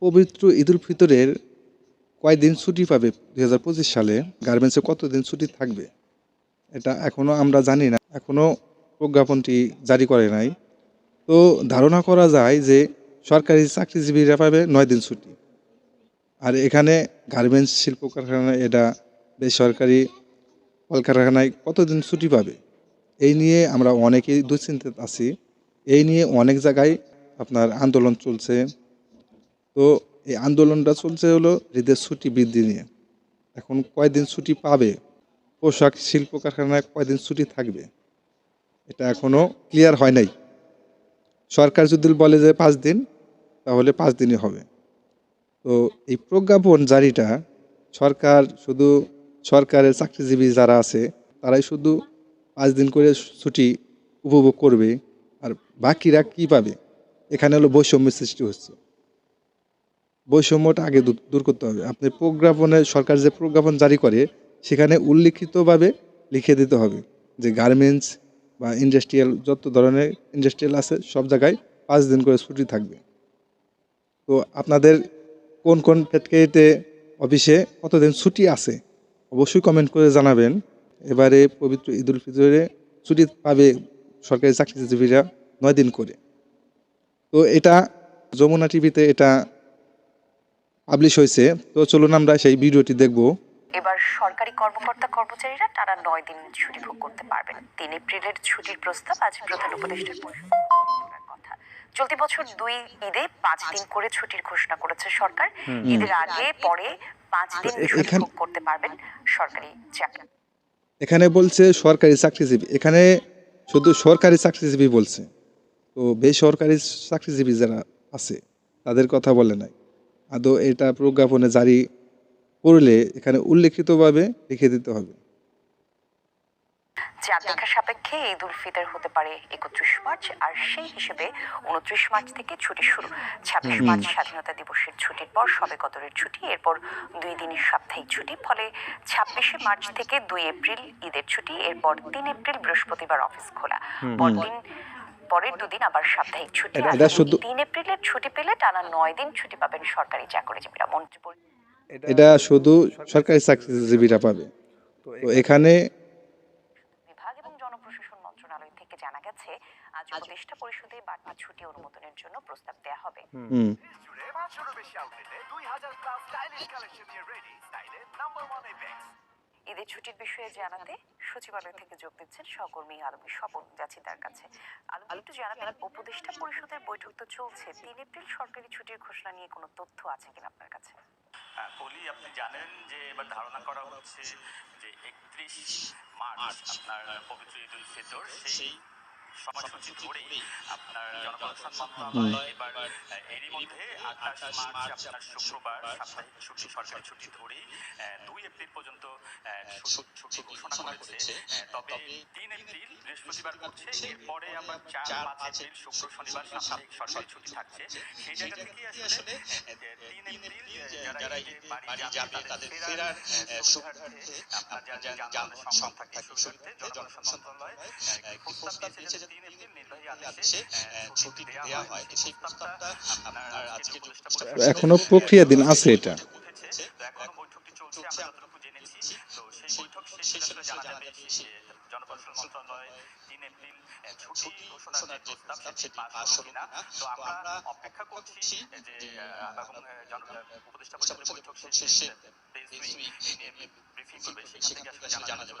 পবিত্র ঈদুল ফিতরের কয়দিন ছুটি পাবে? দুই হাজার পঁচিশ সালে। গার্মেন্টসে কতদিন ছুটি থাকবে? এটা এখনও আমরা জানি না। এখনও প্রজ্ঞাপনটি জারি করে নাই। তো ধারণা করা যায় যে সরকারি চাকরিজীবীরা পাবে নয় দিন ছুটি। আর এখানে গার্মেন্টস শিল্প কারখানায় এটা বেসরকারি কলকারখানায় কতদিন ছুটি পাবে? এই নিয়ে আমরা অনেকেই দুশ্চিন্তিত আছি। এই নিয়ে অনেক জায়গায় আপনার আন্দোলন চলছে। তো এই আন্দোলনটা চলছে হলো ঈদের ছুটি বৃদ্ধি নিয়ে। এখন কয়দিন ছুটি পাবে? পোশাক, শিল্প কারখানায় কয়দিন ছুটি থাকবে? এটা এখনও ক্লিয়ার হয় নাই। সরকার যদি বলে যে পাঁচ দিন, তাহলে পাঁচ দিনই হবে। তো এই প্রজ্ঞাপন জারিটা সরকার, শুধু সরকারের চাকরিজীবী যারা আছে, তারাই শুধু পাঁচ দিন করে ছুটি উপভোগ করবে। আর বাকিরা কি পাবে? এখানে হলো বৈষম্য সৃষ্টি হচ্ছে। বৈষম্যটা আগে দূর- করতে হবে। আপনি প্রজ্ঞাপনে, সরকার যে প্রজ্ঞাপন জারি করে, সেখানে উল্লিখিতভাবে লিখে দিতে হবে যে গার্মেন্টস বা ইন্ডাস্ট্রিয়াল যত ধরনের ইন্ডাস্ট্রিয়াল আছে, সব জায়গায় পাঁচ দিন করে ছুটি থাকবে। তো আপনাদের কোন কোন ফ্যাক্টরিতে অফিসে কতদিন ছুটি আছে, অবশ্যই কমেন্ট করে জানাবেন। এবারে পবিত্র ঈদুল ফিতরে ছুটি পাবে সরকারি চাকরিজীবীরা নয় দিন করে। তো এটা যমুনা টিভিতে এটা পাবলিশ হয়েছে। তো চলুন আমরা সেই ভিডিওটি দেখব। এবার সরকারি কর্মকর্তা কর্মচারীরা টানা নয় দিন ছুটি ভোগ করতে পারবেন। তিন এপ্রিলের ছুটির প্রস্তাব আজ প্রধান উপদেষ্টার কথা। চলতি বছর দুই ঈদে পাঁচ দিন করে ছুটির ঘোষণা করেছে সরকার। ঈদের আগে পরে পাঁচ দিন ছুটি ভোগ করতে পারবেন সরকারি চাকরি। এখানে বলছে সরকারি চাকরিজীবী। এখানে শুধু সরকারি চাকরিজীবী বলছে। তো বেসরকারি চাকরিজীবী যারা আছে তাদের কথা বলে নাই। আদৌ এটা প্রজ্ঞাপনে জারি করলে এখানে উল্লেখিতভাবে লিখে দিতে হবে। সাপেক্ষে ঈদ উল ফিতর হতে পারে একত্রিশ মার্চ আর সেই হিসেবে উনত্রিশ মার্চ থেকে ছুটি শুরু। ছাব্বিশ মার্চ স্বাধীনতা দিবসের ছুটির পর সবে কদরের ছুটি এরপর দুই দিনের সাপ্তাহিক ছুটি ফলে ছাব্বিশে মার্চ থেকে দুই এপ্রিল ঈদের ছুটি এরপর তিন এপ্রিল বৃহস্পতিবার অফিস খোলা। পরদিন পরের দুদিন আবার সাপ্তাহিক ছুটি এটা- শুধু- তিন এপ্রিলের ছুটি পেলে টানা নয় দিন ছুটি পাবেন সরকারি চাকরিজীবীরা। মন্ত্রী এটা শুধু সরকারি চাকরিজীবীরা পাবে। তো এখানে বিভাগ এবং জনপ্রশাসন মন্ত্রণালয় থেকে জানা গেছে আজ উপদেষ্টা পরিষদে বাড়তি ছুটি অনুমোদনের জন্য প্রস্তাব দেওয়া হবে। হুম। ঈদের ছুটির বিষয়ে জানাতে সচিবালয় থেকে যোগ দিচ্ছেন সহকর্মী আলমী স্বপন যাচ্ছি তার কাছে। আলম একটু জানাবেন উপদেষ্টা পরিষদের বৈঠক তো চলছে তিন এপ্রিল সরকারি ছুটির ঘোষণা নিয়ে কোনো তথ্য আছে কিনা আপনার কাছে? হ্যাঁ, কলি আপনি জানেন যে এবার ধারণা করা হচ্ছে যে একত্রিশ মার্চ আপনার পবিত্র ঈদ উল ফিতর সেই সময়সূচি ধরেই আপনার জনপ্রশাসন মন্ত্রণালয় এবার এরই মধ্যে আঠাশ মার্চ আপনার শুক্রবার সাপ্তাহিক ছুটি সরকারি ছুটি ধরেই দুই এপ্রিল পর্যন্ত ছুটি ছুটি ঘোষণা করেছে। তবে তিন এপ্রিল বৃহস্পতিবার পড়ছে এরপরে আবার চার পাঁচ এপ্রিল শুক্র শনিবার সাপ্তাহিক সরকারি ছুটি থাকছে। সেই জায়গা থেকে আসলে তিন এপ্রিল যারা বাড়ি যাবে তাদের ফেরার সুবিধার্থে আপনার যা যা যানবাহনের সংখ্যা থাকে সুবিধার্থে জনপ্রশাসন মন্ত্রণালয় প্রস্তাব দিয়েছে হয় এখনও প্রক্রিয়াধীন আছে এটা। অপেক্ষা করছি যে উপদেষ্টা পরিষদের বৈঠক শেষে ব্রিফিং করবে সেখান থেকে আসলে জানা যাবে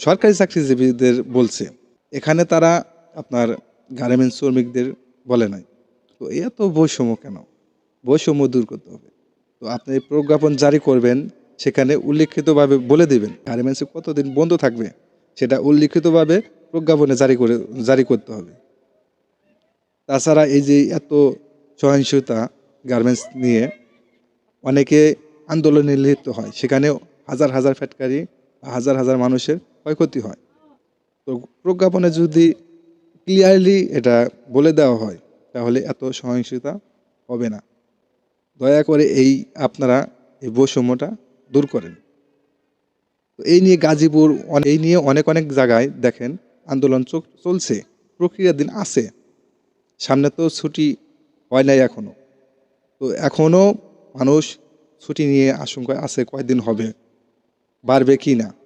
সরকারি চাকরিজীবীদের বলছে, এখানে তারা আপনার গার্মেন্টস শ্রমিকদের বলে নাই। তো এত বৈষম্য কেন? বৈষম্য দূর করতে হবে। তো আপনি প্রজ্ঞাপন জারি করবেন, সেখানে উল্লিখিতভাবে বলে দিবেন, গার্মেন্টসে কতদিন বন্ধ থাকবে, সেটা উল্লিখিতভাবে প্রজ্ঞাপনে জারি করে, জারি করতে হবে। তাছাড়া এই যে এত সহিংসতা গার্মেন্টস নিয়ে অনেকে আন্দোলনে লিপ্ত হয় সেখানে হাজার হাজার ফ্যাটকারি হাজার হাজার মানুষের ক্ষয়ক্ষতি হয়। তো প্রজ্ঞাপনে যদি ক্লিয়ারলি এটা বলে দেওয়া হয়, তাহলে এত সহিংসতা হবে না। দয়া করে এই আপনারা এই বৈষম্যটা দূর করেন। তো এই নিয়ে গাজীপুর এই নিয়ে অনেক অনেক জায়গায় দেখেন আন্দোলন চল- চলছে, প্রক্রিয়ার দিন আছে। সামনে তো ছুটি হয় নাই এখনও তো এখনও মানুষ ছুটি নিয়ে আশঙ্কায় আছে কয়দিন হবে, বাড়বে কি না।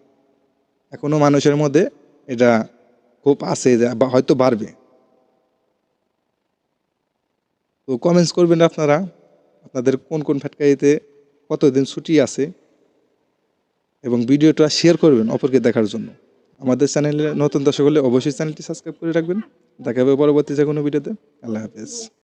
এখনও মানুষের মধ্যে এটা খুব আছে যে হয়তো বাড়বে। তো কমেন্টস করবেন আপনারা, আপনাদের কোন কোন ফ্যাটকারিতে কতদিন ছুটি আছে এবং ভিডিওটা শেয়ার করবেন অপরকে দেখার জন্য। আমাদের চ্যানেলে নতুন দর্শক হলে অবশ্যই চ্যানেলটি সাবস্ক্রাইব করে রাখবেন। দেখা হবে পরবর্তী যে কোনো ভিডিওতে আল্লাহ হাফেজ।